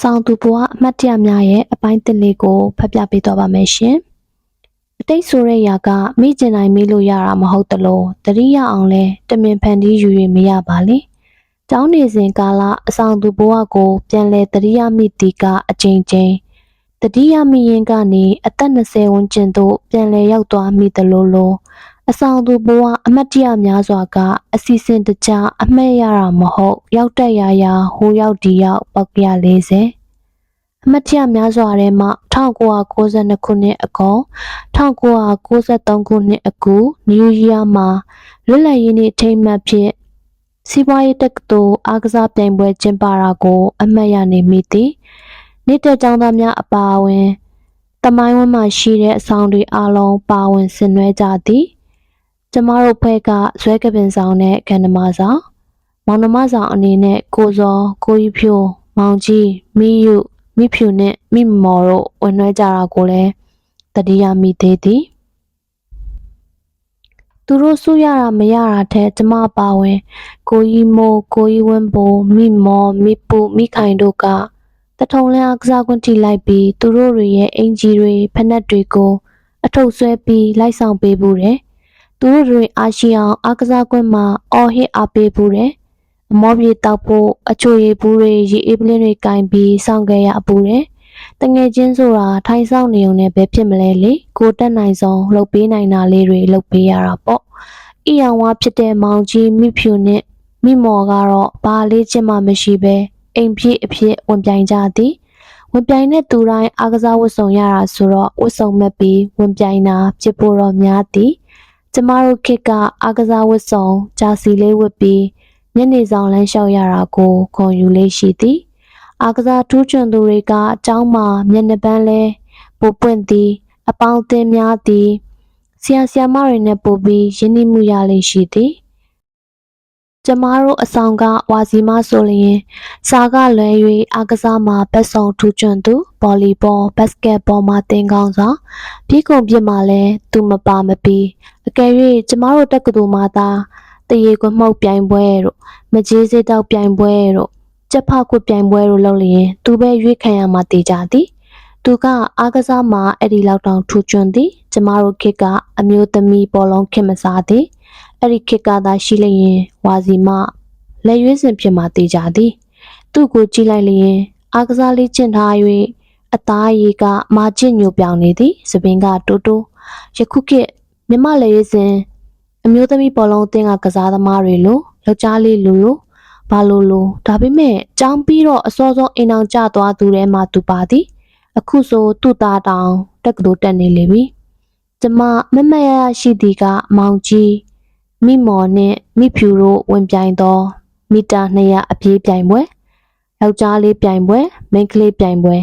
ဆောင်သူဘဝအမှတ်တရများရဲ့အပိုင်းတစ်လေးကိုဖတ်ပြပေးသွားပါမယ်ရှင်။အတိတ်ဆိုတဲ့ຢာကမိကျင်တိုင်းမေးလို့ရတာမဟုတ်တလို့တတိယအောင်လဲတမင်ဖန်တီးယူ၍မရပါလေ။ကျောင်းနေစဉ်ကာလအဆောင်သူဘဝကို ပြန်လဲတတိယမိတီကအချိန်ချင်းတတိယမိရင်ကနေအသက်20ဝန်းကျင်သို့ပြန်လဲရောက်သွားမိသလိုလို အဆောင်သူဘဝအမတ်တရများစွာကအစီအစဉ်တကျအမှတ်ရတာမဟုတ် ရောက်တက်ရရဟိုရောက်ဒီရောက်ပောက်ပြ40အမတ်တရများစွာထဲမှ1992ခုနှစ်အကုန်1993ခုနှစ်အကူနယူးရီးယားမှာလွတ်လပ်ရေးနေ့အထိမ်းအမှတ်ဖြင့်စီးပွားရေးတက္ကသိုလ်အားကစားပြိုင်ပွဲကျင်းပတာကို အမှတ်ရနေမိသည်နေ့တက်ကျောင်းသားများအပါအဝင်တမိုင်းဝန်းမှာရှိတဲ့အဆောင်တွေအားလုံးပါဝင်ဆင်နွှဲကြသည် ကျမတို့ဖွဲ့ကဇွဲကပင်ဆောင်နဲ့ကန္နမဆောင်မောင်နှမဆောင်အနေနဲ့ကိုစောကိုကြီးဖြိုးမောင်ကြီးမိယုမိဖြူနဲ့မိမော်တို့ဝင်နှွှဲကြတာကိုလည်းတတိယမိသေးသည်သူတို့စုရတာမရတာထက်ကျမပါဝင် ကိုကြီးမိုးကိုကြီးဝင်းဘိုမိမော်မိပူမိခိုင်တို့ကတထုံလန်းအကစားကွင်းထိလိုက်ပြီးသူတို့တွေရဲ့အင်ဂျီတွေဖက်နက်တွေကို အထုပ်ဆွဲပြီးလိုက်ဆောင်ပေးဘူးတယ်။ သူတို့တွေအားရှိအောင်အားကစားကွင်းမှာအော်ဟစ်အားပေးဘူးတယ်။အမောပြေတောက်ဖို့အချိုရည်ဘူးတွေရေအေးပလင်းတွေကင်ပြီးစောင့်ခဲ့ရဘူးတယ်။တငယ်ချင်းဆိုတာထိုင်ဆောင်နေုံနဲ့ပဲဖြစ်မလဲလေ။ကိုတက်နိုင်ဆုံးလှုပ်ပေးနိုင်တာလေးတွေလှုပ်ပေးရတာပေါ့။ဤအောင်ဝါဖြစ်တဲ့မောင်ကြီးမိဖြူနဲ့မိမော်ကတော့ဘာလေးချင်းမှမရှိပဲအိမ်ဖြစ်အဖြစ်ဝင်ပြိုင်ကြသည်။ဝင်ပြိုင်တဲ့သူတိုင်းအားကစားဝတ်စုံရတာဆိုတော့ဝတ်စုံမဲ့ပြီးဝင်ပြိုင်တာဖြစ်ပေါ်တော့များသည်။ ကျမတို့ခေတ်ကအားကစားဝတ်စုံဂျာစီလေးဝတ်ပြီးညနေဆောင်လမ်းလျှောက်ရတာကိုခွန်ယူလေးရှိသည်။အားကစားထူးချွန်သူတွေကအเจ้าမှာမျက်နှာပန်းလဲပိုပွင့်သည်အပေါင်းအသင်းများသည်ဆရာဆရာမတွေနဲ့ပို့ပြီးရင်းနှီးမှုရလေးရှိသည်။ ကျမတို့အဆောင်ကဝါစီမဆိုလျင်စာကလွယ်၍အားကစားမှာဘက်ဆောင်ထူးချွန်သူဗော်လီဘောဘတ်စကက်ဘောမှာတင်ကောင်းစွာပြီးကုန်ပြစ်မှာလဲသူမပါမပြီးအကယ်၍ကျမတို့တက္ကသိုလ်မှာသာတရေကွမှုတ်ပြိုင်ပွဲတို့မကြီးစစ်တောက်ပြိုင်ပွဲတို့ကြက်ဖကွပြိုင်ပွဲတို့လုပ်လျင်သူပဲရွေးခံရမှာတည်ကြသည်သူကအားကစားမှာအဲ့ဒီလောက်တောင်ထူချွန်သည် ကျမတို့ခေတ်ကအမျိုးသမီးဘောလုံးခင်မစားသည် အဲ့ဒီခေတ်ကသာရှိလျင်ဝါစီမလက်ရွေးစင်ဖြစ်မှတည်ကြသည် သူ့ကိုကြည့်လိုက်လျင်အားကစားလေးကျင့်ထား၍အသားရည်ကမာကျင့်ညိုပြောင်နေသည်သပင်ကတိုးတိုးယခုခေတ်မြမလက်ရွေးစင်အမျိုးသမီးဘောလုံးအသင်းကကစားသမားတွေလိုယောက်ျားလေးလူလိုဘာလို့လို့ဒါပေမဲ့ကြောင်းပြီးတော့အစောစောအိမ်အောင်ကျသွားသူထဲမှာသူပါသည်အခုဆိုသူ့သားတောင်တက်ကတူတက်နေလေပြီကျမမမရရရှိသည်ကမောင်ကြီး မိမော်နှင့်မိဖြူတို့ဝင်ပြိုင်သောမီတာ200အပြေးပြိုင်ပွဲယောက်ျားလေးပြိုင်ပွဲမိန်းကလေးပြိုင်ပွဲ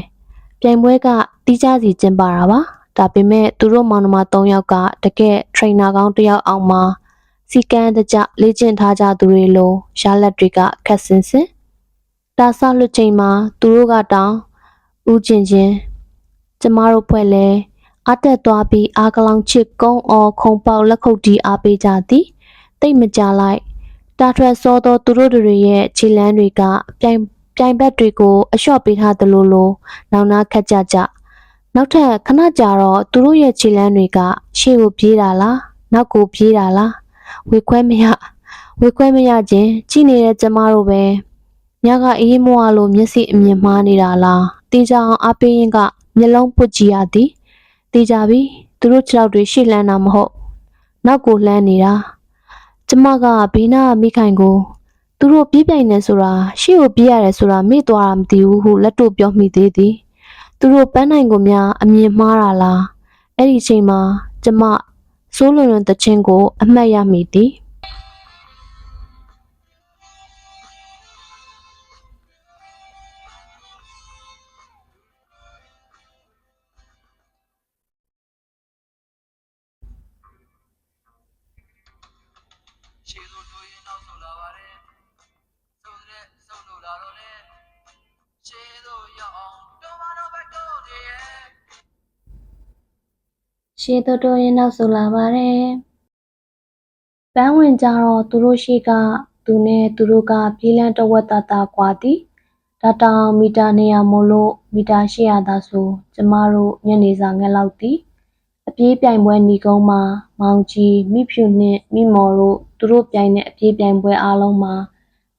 ပြိုင်ပွဲကတီးခြားစီကျင်းပတာပါဒါပေမဲ့သူတို့မောင်နှမ3ယောက်ကတကယ်ထရိနာကောင်းတစ်ယောက်အောင်မှာစီကန်းတကြလေ့ကျင့်ထားကြသူတွေလိုရှားလက်တွေကခက်ဆင်ဆင်တာဆလွတ်ချိန်မှာသူတို့ကတောင်ဥကျင်ချင်းကျမတို့ဖွဲ့လဲအတက်သွားပြီးအာကလောင်ချစ်ကုန်းအော်ခုံပေါက်လက်ခုပ်တီးအားပေးကြသည် တိတ်မကြလိုက်တာထွက်စောသောသူတို့တွေရဲ့ခြေလမ်းတွေကပြိုင်ပြိုင်ဘက်တွေကိုအလျှော့ပေးထားသလိုလိုနောင်နာခက်ကြကြနောက်ထပ်ခဏကြာတော့သူတို့ရဲ့ခြေလမ်းတွေကရှေ့ကိုပြေးတာလားနောက်ကိုပြေးတာလားဝေခွဲမရဝေခွဲမရခြင်းကြည့်နေတဲ့ကျမတို့ပဲညကအေးမွားလို့မျက်စိအမြင်မှားနေတာလားတေးကြအောင်အပေးရင်ကမျက်လုံးပုတ်ကြည့်ရသည်တေးကြပြီသူတို့ခြေထောက်တွေရှေ့လန်းတာမဟုတ်နောက်ကိုလှမ်းနေတာ ကျမကဘေးနားမိခိုင်ကိုသူတို့ပြေးပြိုင်နေဆိုတာရှေ့ကိုပြေးရတယ်ဆိုတာမေ့သွားတာမသိဘူးဟုလက်တို့ပြောမိသေးသည်သူတို့ပန်းနိုင်ကိုများအမြင်မှားတာလားအဲ့ဒီချိန်မှာကျမစိုးလွန်လွန်တချင်းကို အမှတ်ရမိသည် ရှေးတော်တော်ရင်နောက်ဆိုလာပါတယ်။ပန်းဝင်ကြတော့သူတို့ရှိကသူနဲ့သူတို့ကပြေးလန်းတဝက်တာတာကွာသည်ဒါတောင်မီတာ200မို့လို့မီတာ800သာဆိုကျမတို့ညနေစာငက်လောက်သည်အပြေးပြိုင်ပွဲညီကုန်းမှာမောင်ကြီးမိဖြူနှင့်မိမော်တို့သူတို့ပြိုင်တဲ့အပြေးပြိုင်ပွဲအားလုံးမှာ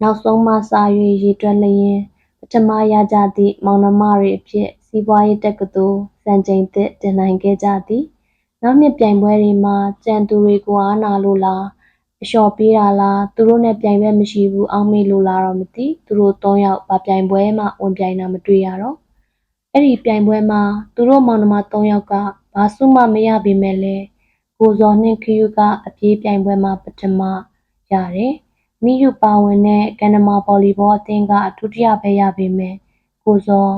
နောက်ဆုံးမှစာ၍ရေတွက်လျင်ပထမရကြသည့်မောင်နှမတွေအဖြစ်စီးပွားရေးတက္ကသိုလ်စံချိန်သစ်တင်နိုင်ခဲ့ကြသည် နောက်နှစ်ပြိုင်ပွဲတွေမှာကြံသူတွေကိုအားနာလို့လား အလျှော်ပေးတာလား သူတို့နဲ့ ပြိုင်ပွဲမရှိဘူး အောက်မေ့လို့လားတော့မသိ သူတို့၃ယောက်ဗပြိုင်ပွဲမှာဝင်ပြိုင်တာ မတွေ့ရတော့ အဲ့ဒီပြိုင်ပွဲမှာ သူတို့မောင်နှမ၃ယောက်က ဘာစုမှမရပေမဲ့လည်း ကိုဇော်နှင့်ခယူကအပြေးပြိုင်ပွဲမှာ ပထမရတယ်။မိယူပါဝင်တဲ့ကန်နမာဗော်လီဘောအသင်းက ဒုတိယပဲရပေမဲ့ကိုဇော်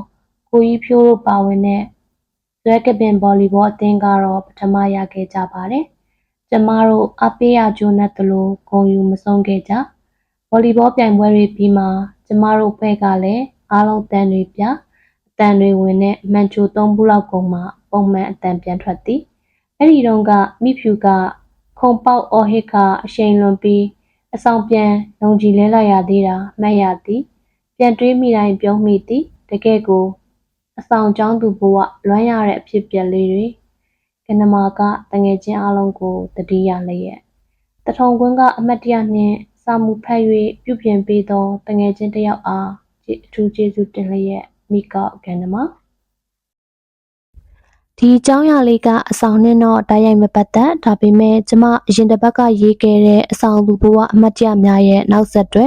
ကိုကြီးဖြိုးတို့ပါဝင်တဲ့ ဇွဲကပင်ဗော်လီဘောအသင်းကတော့ ပထမရခဲ့ကြပါတယ်။ကျမတို့အပေးရကြိုးနဲ့တလို့ဂုံယူမဆုံးခဲ့ကြ။ဗော်လီဘောပြိုင်ပွဲတွေပြီးမှ ကျမတို့ဘက်ကလည်း အားလုံးတန်တွေပြအတန်တွေဝင်တဲ့မန်ချိုသုံးဘူးလောက်ကုန်မှ ပုံမှန်အတန်ပြန်ထွက်သည် အဲ့ဒီတုန်းက မိဖြူက ခုံပေါက်အော်ဟစ်ကအရှိန်လွန်ပြီး အဆောင်ပြန် လုံကြီးလဲလိုက်ရသေးတာ မှတ်ရသည် ပြန်တွေးမိတိုင်း ပြုံးမိသည် တကယ်ကို အဆောင်ကျောင်းသူဘဝလွမ်းရတဲ့အဖြစ်ပြက်လေးတွေကနမာကတငယ်ချင်းအလုံးကိုတတိယလျက်တထုံကွင်းကအမတ်တရနှင့်စာမှုဖတ်၍ပြုပြင်ပေးသောတငယ်ချင်းတစ်ယောက်အားကျေးအထူးကျေးဇူးတင်လျက်မိကောက်ကဏ္ဍမှာဒီအကြောင်းအရာလေးကအဆောင်နဲ့တော့တိုက်ရိုက်မပတ်သက်ဒါပေမဲ့ကျမအရင်တစ်ပတ်ကရေးခဲ့တဲ့အဆောင်သူဘဝအမတ်တရများရဲ့နောက်ဆက်တွဲ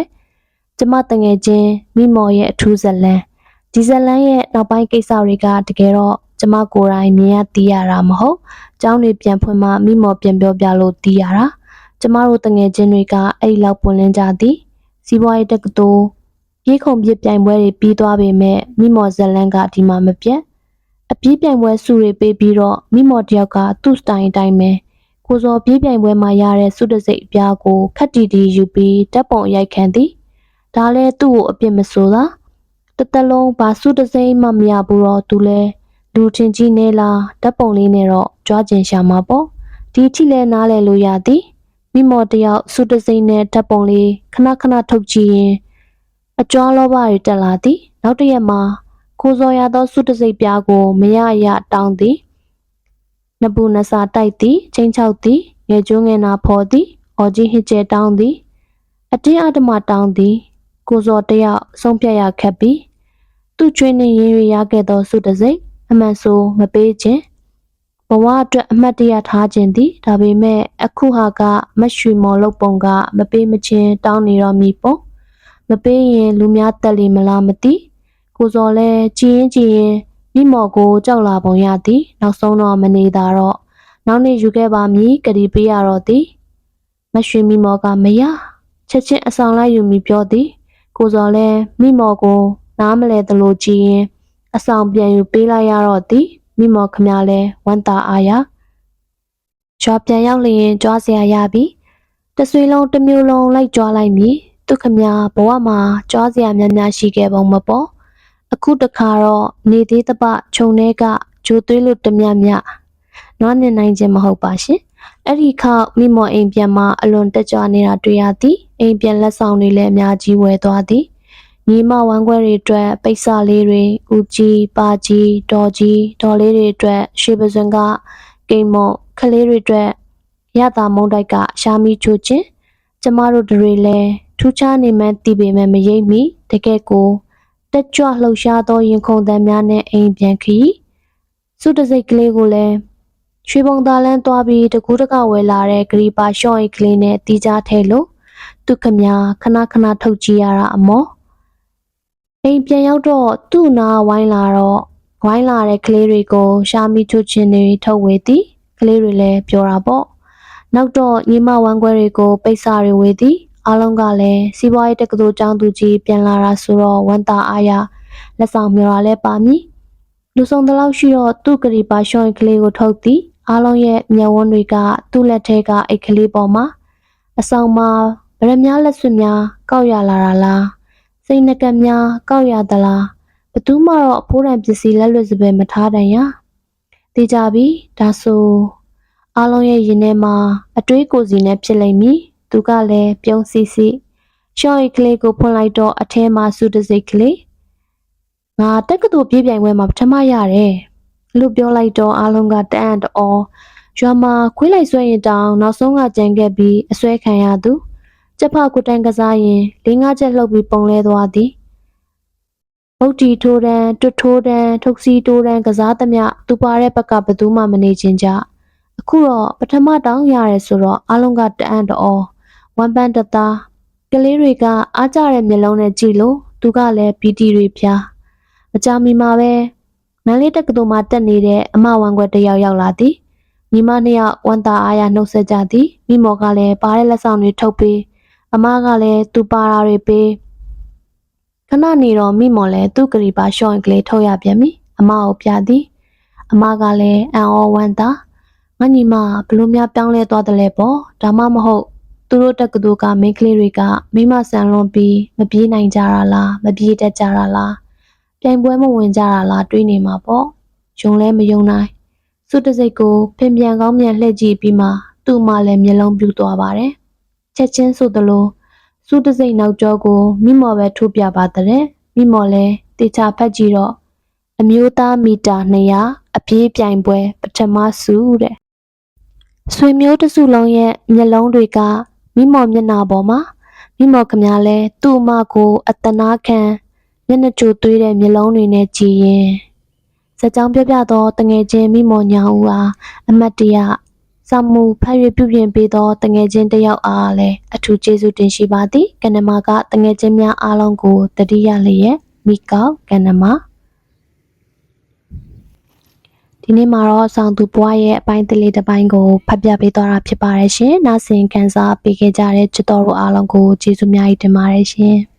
ကျမတငယ်ချင်းမိမော်ရဲ့အထူးဇတ်လန်း ဒီဇတ်လန်းရဲ့နောက်ပိုင်းကိစ္စတွေကတကယ်တော့ကျမကိုယ်တိုင်မြင်ရသိရတာမဟုတ်ကျောင်းတွေပြန်ဖွင့်မှမိမော်ပြန်ပြောပြလို့သိရတာကျမတို့တငယ်ချင်းတွေကအဲ့ဒီလောက်ပွင့်လင်းကြသည်စီးပွားရေးတက္ကသိုလ်ပြေးခုံပြစ်ပြိုင်ပွဲတွေပြီးသွားပေမဲ့မိမော်ဇက်လန်ကဒီမှာမပြတ်အပြေးပြိုင်ပွဲစုတွေပေးပြီးတော့မိမော်တယောက်ကသူ့စတိုင်အတိုင်းပဲကိုစော်ပြေးပြိုင်ပွဲမှာရတဲ့စုတစိတ်အပြားကိုခက်တီတီယူပြီးတပ်ပုံရိုက်ခံသည်ဒါလဲသူ့ကိုအပြစ်မဆိုသာ တစ်သက်လုံးဘာစုတစိတ်မှမရဘူးတော့သူလဲလူချင်းကြီးနေလားတပ်ပုံလေးနဲ့တော့ကြွားကျင်ရှာမှာပေါ့ဒီအထိလဲနားလဲလို့ရသည်မိမော်တယောက်စုတစိတ်နဲ့တပ်ပုံလေးခဏခဏထုတ်ကြည့်ရင်အကျွမ်းလောဘတွေတက်လာသည်နောက်တစ်ရက်မှာကိုစော်ရသောစုတစိတ်ပြားကိုမရရတောင်းသည်နဘူးနစာတိုက်သည်ချင်းချောက်သည်ငယ်ကျွန်းငယ်နာဖော်သည်အော်ကြီးဟစ်ကျဲတောင်းသည်အတင်းအဓမ္မတောင်းသည် ကိုစော်တယောက်ဆုံးဖြတ်ရခက်ပြီး သူ့ချွေးနှင်းရင်ရရခဲ့သောစုတစိတ်အမှန်ဆိုမပေးခြင်းဘဝအတွက်အမှတ်တရထားခြင်းသည်ဒါပေမဲ့အခုဟာကမတ်ရွှေမော်လုတ်ပုံက မပေးမချင်းတောင်းနေတော့မည်ပေါ့မပေးရင်လူများတက်လီမလားမသိကိုစော်လဲကြည်ရင်ကြည်ရင်မိမော်ကိုကြောက်လာပုံရသည်နောက်ဆုံးတော့မနေတာတော့နောက်နေ့ယူခဲ့ပါမည်ကတိပေးရတော့သည်မရွှေမိမော်ကမရချက်ချင်းအဆောင်လိုက်ယူမိပြောသည်ကိုစော်လဲမိမော်ကို နားမလဲသလိုကြည်ရင်အဆောင်ပြန်ယူပေးလိုက်ရတော့သည်မိမော်ခမလဲဝမ်းသာအားရရွာပြန်ရောက်လျင်ကြွားစရာရပြီတဆွေလုံးတစ်မျိုးလုံးလိုက်ကြွားလိုက်မည်သူခမဘဝမှာကြွားစရာများများရှိခဲ့ပုံမပေါ်အခုတခါတော့နေသေးတပခြုံထဲကဂျိုသွေးလို့တမြမြနွားနေနိုင်ခြင်းမဟုတ်ပါရှင်အဲ့ဒီခေတ်မိမော်အိမ်ပြန်မှအလွန်တက်ကြွနေတာတွေ့ရသည်အိမ်ပြန်လက်ဆောင်တွေလည်းအများကြီးဝယ်သွားသည် ညီမဝမ်းခွဲတွေအတွက်ပိတ်စလေးတွေဦးကြီးပါကြီးဒေါ်ကြီးဒေါ်လေးတွေအတွက်ရွှေပစွန်ကကိမ်မုံခလေးတွေအတွက်ရတာမုံတိုက်ကရှာမီချိုချင်းကျမတို့တွေလည်းထူးခြားနေမှန်းသိပေမဲ့မရိပ်မိတကယ်ကိုတက်ကြွလှုပ်ရှားသောရင်ခုန်သံများနဲ့အိမ်ပြန်ခီစုတစိတ်ကလေးကိုလည်းရွှေပုံသားလန်းသွားပြီးတကူးတကဝယ်လာတဲ့ဂရီပါရှော့အိတ်ကလေးနဲ့တီးကြထဲလို့သူခမခဏခဏထုတ်ကြည့်ရတာအမော အိမ်ပြန်ရောက်တော့သူ့နာဝိုင်းလာတော့ဝိုင်းလာတဲ့ကလေးတွေကို ရှာမီချွတ်ချင်းတွေထုတ်ဝေသည်ကလေးတွေလည်းပြောတာပေါ့နောက်တော့ညီမဝမ်းခွဲတွေကိုပိတ်စာတွေဝေသည်အားလုံးကလည်းစီးပွားရေးတက္ကသိုလ်ကျောင်းသူကြီးပြန်လာတာဆိုတော့ဝမ်းသာအားရလက်ဆောင်မျှော်တာလဲပါမည်လူဆောင်တလောက်ရှိတော့သူ့ကလေးပါရှောင်းကလေးကိုထုတ်သည်အားလုံးရဲ့မျက်ဝန်းတွေကသူ့လက်ထဲကအိတ်ကလေးပေါ်မှာအဆောင်မှာဗရမများလက်စွပ်များကောက်ရလာတာလား စိတ်နှကက်များကောက်ရသလားဘသူမှတော့အဖိုးတန်ပစ္စည်းလက်လွတ်စပယ်မထားတန်ရသိကြပြီဒါဆိုအားလုံးရဲ့ရင်ထဲမှာအတွေးကိုယ်စီနဲ့ဖြစ်လိမ့်မည်သူကလည်းပြုံးစီစီရှော့ရိတ်ကလေးကိုဖွင့်လိုက်တော့အထဲမှာစုတစိတ်ကလေးငါတက္ကသိုလ်ပြေးပြိုင်ပွဲမှာပထမရတယ်လို့ပြောလိုက်တော့အားလုံးကတအံ့တော်ရွာမှာခွေးလိုက်ဆွဲရင်တောင်နောက်ဆုံးကကြံခဲ့ပြီးအဆွဲခံရသူ ကျက်ဖောက်ကုတန်ကစားရင်လေးငါးချက်လှုပ်ပြီးပုံလဲသွားသည်ဗုတ်တီထိုးတန်းတွတ်ထိုးတန်းထုတ်စီတိုးတန်းကစားသမျှသူပါတဲ့ဘက်ကဘယ်သူမှမနေချင်ကြအခုတော့ပထမတောင်းရတယ်ဆိုတော့အားလုံးကတအံ့တော်ဝမ်ပန်းတသားကလေးတွေကအားကြတဲ့မျက်လုံးနဲ့ကြည့်လို့သူကလည်းပီတီတွေဖြာမကြမီမှာပဲမန်လေးတက္ကသိုလ်မှာတက်နေတဲ့အမဝမ်ခွက်တစ်ယောက်ရောက်လာသည်ညီမနှစ်ယောက်ဝန်တာအားရနှုတ်ဆက်ကြသည်မိမော်ကလည်းပါတဲ့လက်ဆောင်တွေထုတ်ပေး အမကလည်းသူပါတာတွေပေးခဏနေတော့မိမော်လည်းသူ့ကလေးပါရှော့ရင်ကလေးထုတ်ရပြန်ပြီအမကိုပြသည်အမကလည်းအံ့ဩဝမ်းသာငါညီမဘလို့များပြောင်းလဲသွားတယ်လဲပေါ့ဒါမှမဟုတ်သူတို့တက္ကသိုလ်ကမိန်းကလေးတွေကမိမဆန်လွန်ပြီးမပြေးနိုင်ကြတာလားမပြေးတတ်ကြတာလားပြိုင်ပွဲမဝင်ကြတာလားတွေးနေမှာပေါ့ယုံလဲမယုံနိုင်စုတစိတ်ကိုဖင်ပြန်ကောင်းပြန်လှည့်ကြည့်ပြီးမှသူ့မှလည်းမျက်လုံးပြူသွားပါတယ် ချက်ချင်းဆိုသလိုစုတစိတ်နောက်ကျောကိုမိမော်ပဲထိုးပြပါတဲ့မိမော်လဲတေချာဖက်ကြည့်တော့အမျိုးသားမီတာ200အပြေးပြိုင်ပွဲပထမဆုတဲ့ဆွေမျိုးတစ်စုလုံးရဲ့မျက်လုံးတွေကမိမော်မျက်နှာပေါ်မှာမိမော်ခမများလဲသူ့အမကိုအတနာခံမျက်နှာကြိုသွေးတဲ့မျက်လုံးတွေနဲ့ကြည်ရင်စက်ကြောင်းပြပြသောတငယ်ချင်းမိမော်ညာဦးအားအမတ်တရ စာမှုဖတ်ရပြုပြင်ပေးသောတငယ်ချင်းတစ်ယောက်အားလည်းအထူးကျေးဇူးတင်ရှိပါသည်ကနမကတငယ်ချင်းများအားလုံးကိုတတိယလျက်မိကောက်ကနမဒီနေ့မှာတော့ဆောင်သူဘွားရဲ့အပိုင်းတစ်လေးတစ်ပိုင်းကိုဖတ်ပြပေးသွားတာဖြစ်ပါတယ်ရှင်။နားဆင်ခန်းစားပေးခဲ့ကြတဲ့ချစ်တော်တို့အားလုံးကိုကျေးဇူးများကြီးတင်ပါတယ်ရှင်။